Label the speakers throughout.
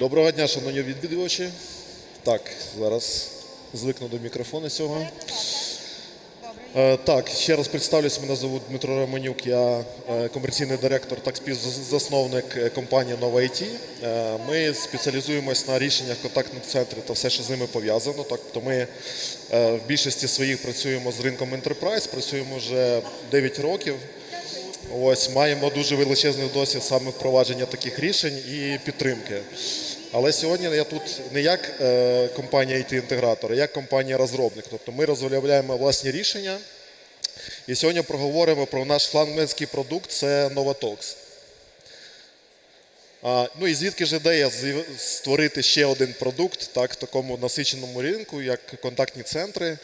Speaker 1: Доброго дня, шановні відвідувачі. Так, зараз звикну до мікрофону цього. Е, Так, ще раз представлюсь, мене звуть Дмитро Романюк, я е, комерційний директор та співзасновник е, компанії Нова. Е, Ми спеціалізуємось на рішеннях контактних центрів та все, що з ними пов'язано. Так, Тобто ми в більшості своїх працюємо з ринком Enterprise, працюємо вже 9 років. Ось маємо дуже величезний досвід саме впровадження таких рішень і підтримки. Але сьогодні я тут не як е, компанія IT-інтегратор, а як компанія-розробник. Тобто ми розробляємо власні рішення. І сьогодні проговоримо про наш флангменський продукт це Novatox. Ну і звідки ж ідея створити ще один продукт так, в такому насиченому ринку, як контактні центри.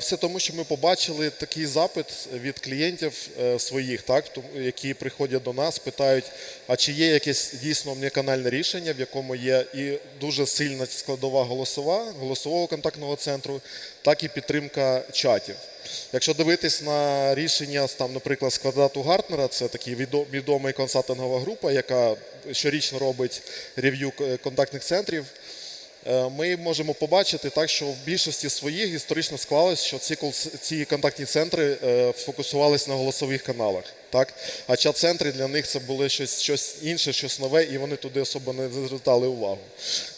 Speaker 1: Все тому, що ми побачили такий запит від клієнтів е, своїх, так, які приходять до нас, питають, а чи є якесь дійсно omnikanальне рішення, в якому є і дуже сильна складова голосова, голосового контактного центру, так і підтримка чатів. Якщо дивитись на рішення, там, наприклад, з квадрату Гартнера, це така відома консалтингова група, яка щорічно робить рев'ю контактних центрів. Е, Ми можемо побачити так, що в більшості своїх історично склалось, що ці, ці контактні центри е, фокусувалися на голосових каналах. Так? А чат-центри для них це було щось, щось інше, щось нове, і вони туди особо не звертали увагу.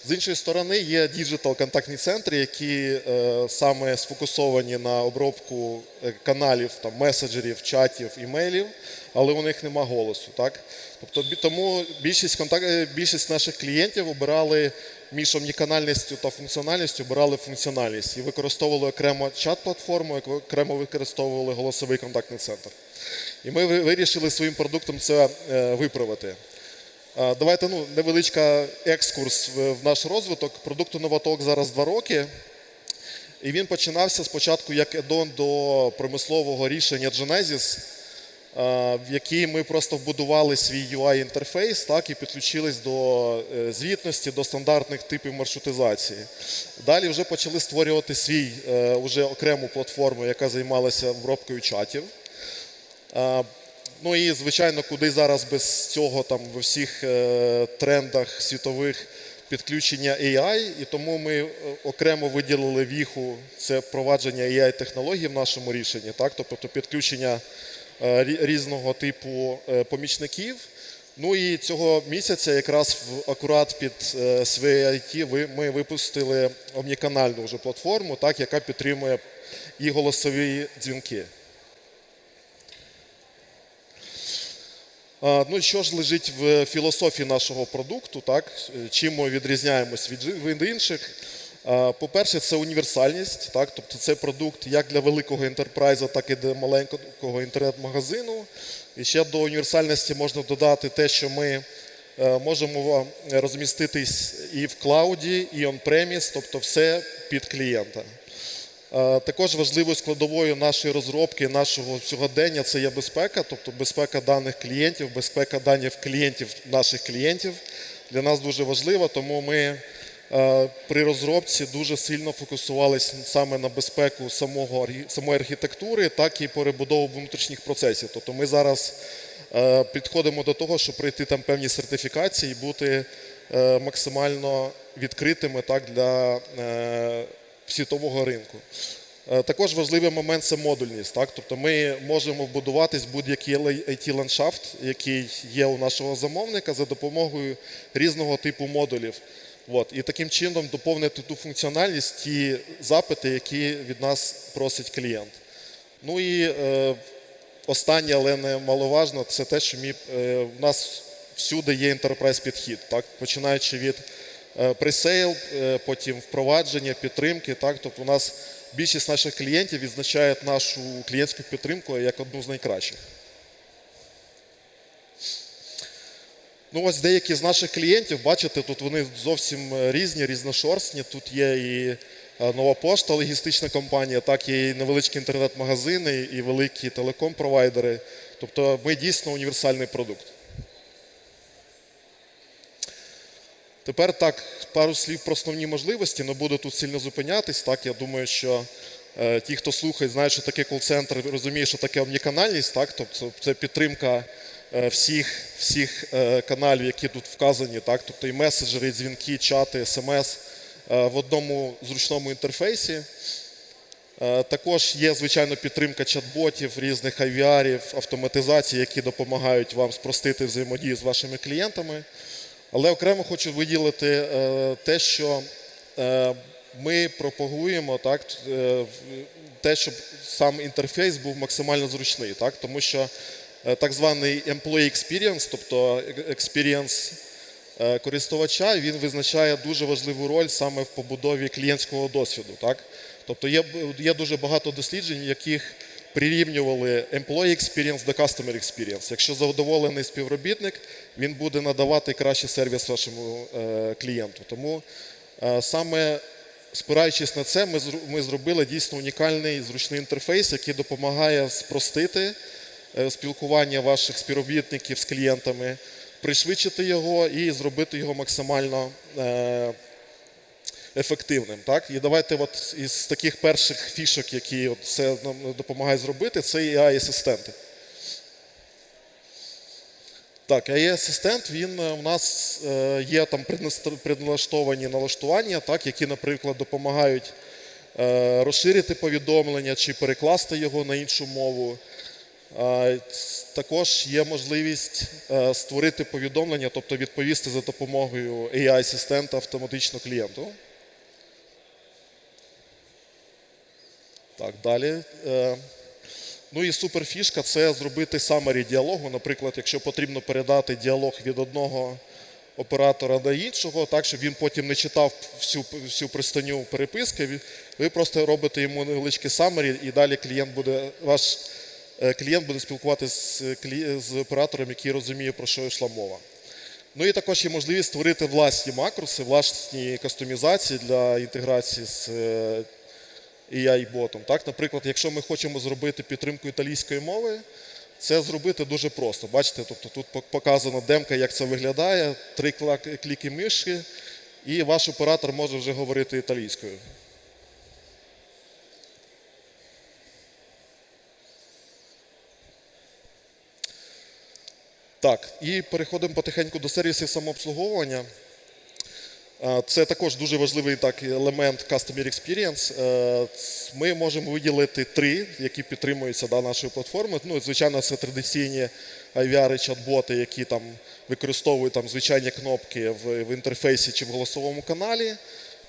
Speaker 1: З іншої сторони, є діджитал контактні центри, які е, саме сфокусовані на обробку е, каналів, там, меседжерів, чатів, імейлів, але у них нема голосу. Так? Тобто, тому більшість, контак... е, більшість наших клієнтів обирали між омніканальністю та функціональністю, обирали функціональність і використовували окремо чат-платформу, як окремо використовували голосовий контактний центр. І ми вирішили своїм продуктом це е, виправити. Давайте ну, невеличка екскурс в, наш розвиток. Продукту Новаток зараз два роки. І він починався спочатку як едон до промислового рішення Genesis, в який ми просто вбудували свій UI-інтерфейс так, і підключились до е, звітності, до стандартних типів маршрутизації. Далі вже почали створювати свій е, уже окрему платформу, яка займалася обробкою чатів. Ну і звичайно, куди зараз без цього там в усіх е, трендах світових підключення AI, і тому ми е, окремо виділили віху це впровадження AI технологій в нашому рішенні, так тобто підключення е, різного типу е, помічників. Ну і цього місяця, якраз в акурат під е, своє IT, ми випустили омніканальну вже платформу, так, яка підтримує і голосові дзвінки. Ну, що ж лежить в філософії нашого продукту, так? чим ми відрізняємось від інших? А, По-перше, це універсальність, так? тобто це продукт як для великого ентерпрайзу, так і для маленького інтернет-магазину. І ще до універсальності можна додати те, що ми е, можемо розміститись і в клауді, і on-premise, тобто все під клієнта. Е, Також важливою складовою нашої розробки, нашого сьогодення це є безпека, тобто безпека даних клієнтів, безпека даних клієнтів наших клієнтів. Для нас дуже важливо, тому ми е, при розробці дуже сильно фокусувалися саме на безпеку самого, самої архітектури, так і перебудову внутрішніх процесів. Тобто ми зараз е, підходимо до того, щоб пройти там певні сертифікації і бути е, максимально відкритими так, для е, світового ринку. Е, Також важливий момент це модульність. Так? Тобто ми можемо вбудуватись будь-який it ландшафт який є у нашого замовника, за допомогою різного типу модулів. От. І таким чином доповнити ту функціональність, ті запити, які від нас просить клієнт. Ну і е, останнє, але не маловажно, це те, що ми, е, в нас всюди є enterprise підхід, так? починаючи від е, пресейл, е, потім впровадження, підтримки. Так? Тобто у нас більшість наших клієнтів відзначають нашу клієнтську підтримку як одну з найкращих. Ну, ось деякі з наших клієнтів, бачите, тут вони зовсім е, різні, різношорстні. Тут є і е, нова пошта, логістична компанія, так і невеличкі інтернет-магазини, і великі телеком-провайдери. Тобто ми дійсно універсальний продукт. Тепер так, пару слів про основні можливості, не буду тут сильно зупинятись. Так, я думаю, що е, ті, хто слухає, знають, що таке кол-центр, розуміє, що таке омніканальність, так, тобто це підтримка всіх, всіх е, каналів, які тут вказані, так, тобто і меседжери, і дзвінки, чати, смс е, в одному зручному інтерфейсі. Е, Також є, звичайно, підтримка чат-ботів, різних IVR, автоматизацій, які допомагають вам спростити взаємодію з вашими клієнтами. Але окремо хочу виділити е, те, що е, ми пропагуємо так, е, те, щоб сам інтерфейс був максимально зручний, так, тому що е, так званий employee experience, тобто experience е, користувача, він визначає дуже важливу роль саме в побудові клієнтського досвіду. Так? Тобто є, є дуже багато досліджень, яких прирівнювали employee experience до customer experience. Якщо задоволений співробітник, він буде надавати кращий сервіс вашому е, клієнту. Тому е, саме спираючись на це, ми, ми зробили дійсно унікальний зручний інтерфейс, який допомагає спростити е, спілкування ваших співробітників з клієнтами, пришвидшити його і зробити його максимально е, ефективним. Так? І давайте от із таких перших фішок, які от це нам допомагає зробити, це AI-асистенти. Так, AI-асистент, він е, у нас е, є там предналаштовані налаштування, так, які, наприклад, допомагають е, розширити повідомлення чи перекласти його на іншу мову. Також є можливість е, створити повідомлення, тобто відповісти за допомогою AI-асистента автоматично клієнту. Так, далі. Е, Ну і суперфішка це зробити самері діалогу. Наприклад, якщо потрібно передати діалог від одного оператора до іншого, так щоб він потім не читав всю, всю пристаню переписки, ви- просто робите йому невеличке самері, і далі клієнт буде, ваш клієнт буде спілкуватися з, оператором, який розуміє, про що йшла мова. Ну і також є можливість створити власні макроси, власні кастомізації для інтеграції з е, AI-ботом. Так? Наприклад, якщо ми хочемо зробити підтримку італійської мови, це зробити дуже просто. Бачите, тобто тут показана демка, як це виглядає, три кліки мишки, і ваш оператор може вже говорити італійською. Так, і переходимо потихеньку до сервісів самообслуговування. Це також дуже важливий так, елемент Customer Experience. Е, Ми можемо виділити три, які підтримуються да, нашою платформою. Ну, звичайно, це традиційні IVR чат-боти, які там використовують там, звичайні кнопки в, в інтерфейсі чи в голосовому каналі.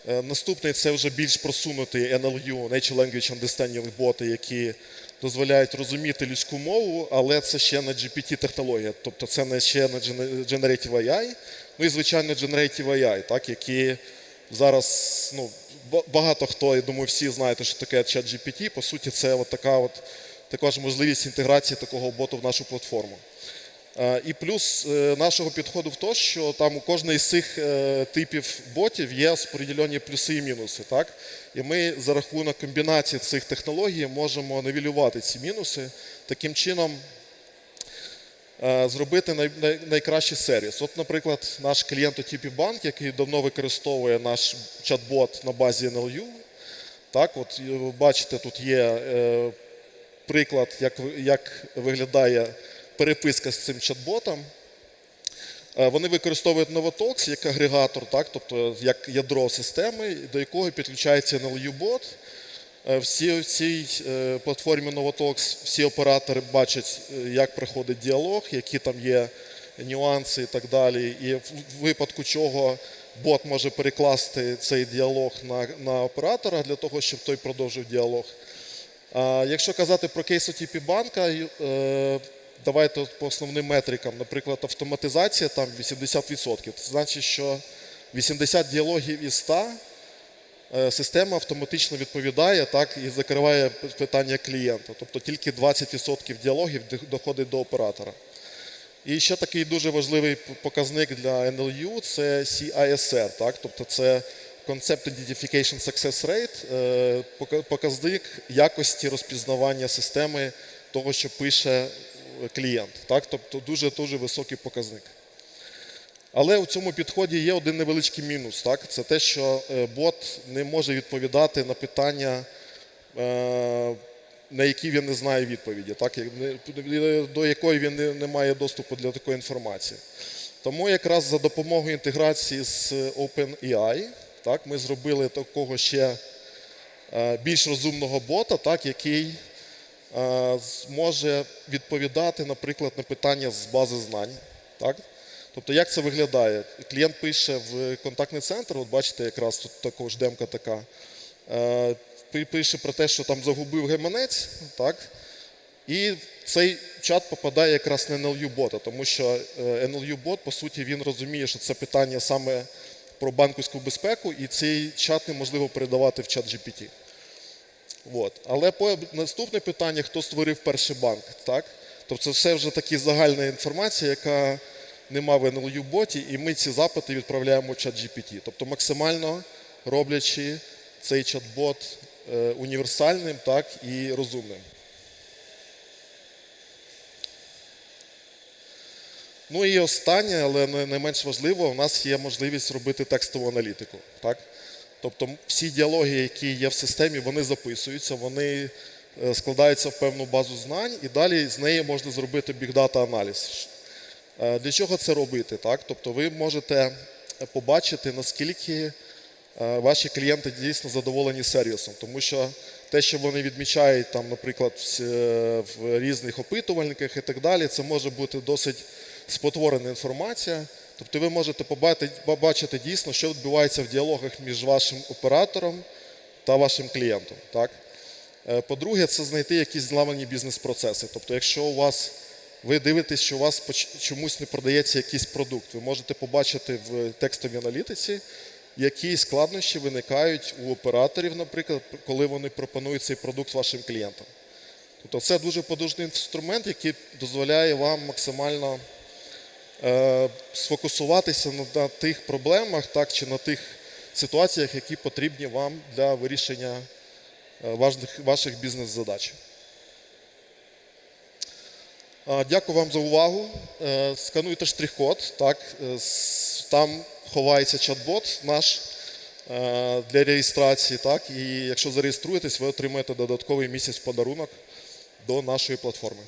Speaker 1: Е, Наступний це вже більш просунутий NLU, Natural Language Understanding боти, які дозволяють розуміти людську мову, але це ще не GPT-технологія, тобто це не ще Gener- Generative AI, ну і звичайно Generative AI, так, які зараз ну, багато хто, я думаю, всі знаєте, що таке ChatGPT. По суті, це от така от, також можливість інтеграції такого боту в нашу платформу. Е, І плюс е, нашого підходу в те, що там у кожної з цих е, типів ботів є споділені плюси і мінуси. Так? І ми за рахунок комбінації цих технологій можемо нивелювати ці мінуси. Таким чином зробити най, най, найкращий сервіс. От, наприклад, наш клієнт OTP Bank, який давно використовує наш чат-бот на базі NLU. Так, от бачите, тут є приклад, як, як виглядає переписка з цим чат-ботом. Е, Вони використовують Novotalks як агрегатор, так, тобто як ядро системи, до якого підключається NLU-бот. Е, Всі в цій е, платформі Novotalks всі оператори бачать, як проходить діалог, які там є нюанси і так далі. І в випадку чого бот може перекласти цей діалог на, на оператора для того, щоб той продовжив діалог. Якщо казати про кейс OTP банка, е, давайте по основним метрикам, наприклад, автоматизація там 80%. Це значить, що 80 діалогів із 100 е, система автоматично відповідає так, і закриває питання клієнта. Тобто тільки 20% діалогів доходить до оператора. І ще такий дуже важливий показник для NLU – це CISR, так? тобто це Concept Identification Success Rate, е, показник якості розпізнавання системи того, що пише клієнт. Так? Тобто дуже-дуже високий показник. Але у цьому підході є один невеличкий мінус. Так? Це те, що е, бот не може відповідати на питання е, на які він не знає відповіді, так, до якої він не, має доступу для такої інформації. Тому якраз за допомогою інтеграції з OpenAI так, ми зробили такого ще е, більш розумного бота, так, який зможе відповідати, наприклад, на питання з бази знань. Так? Тобто, як це виглядає? Клієнт пише в контактний центр, от бачите, якраз тут також демка така. Е, Пише про те, що там загубив гаманець, так? І цей чат попадає якраз на NLU-бота, тому що е, NLU-бот, по суті, він розуміє, що це питання саме про банківську безпеку, і цей чат неможливо передавати в чат GPT. От. Але по наступне питання, хто створив перший банк, так? Тобто це все вже така загальна інформація, яка нема в NLU-боті, і ми ці запити відправляємо в чат GPT. Тобто максимально роблячи цей чат-бот е, універсальним так, і розумним. Ну і останнє, але не менш важливо, у нас є можливість робити текстову аналітику. Так? Тобто всі діалоги, які є в системі, вони записуються, вони е, складаються в певну базу знань, і далі з неї можна зробити бігдата аналіз. Е, Для чого це робити? Так? Тобто ви можете побачити, наскільки е, ваші клієнти дійсно задоволені сервісом, тому що те, що вони відмічають, там, наприклад, в різних опитувальниках і так далі, це може бути досить спотворена інформація. Тобто ви можете побачити, дійсно, що відбувається в діалогах між вашим оператором та вашим клієнтом. Так? Е, По-друге, це знайти якісь зламані бізнес-процеси. Тобто, якщо у вас ви дивитесь, що у вас чомусь не продається якийсь продукт, ви можете побачити в текстовій аналітиці, які складнощі виникають у операторів, наприклад, коли вони пропонують цей продукт вашим клієнтам. Тобто це дуже подужний інструмент, який дозволяє вам максимально сфокусуватися на, тих проблемах, так, чи на тих ситуаціях, які потрібні вам для вирішення е, ваших бізнес-задач. Е, Дякую вам за увагу. Е, Скануйте штрих-код. Так, е, там ховається чат-бот наш е, для реєстрації. Так, і якщо зареєструєтесь, ви отримаєте додатковий місяць подарунок до нашої платформи.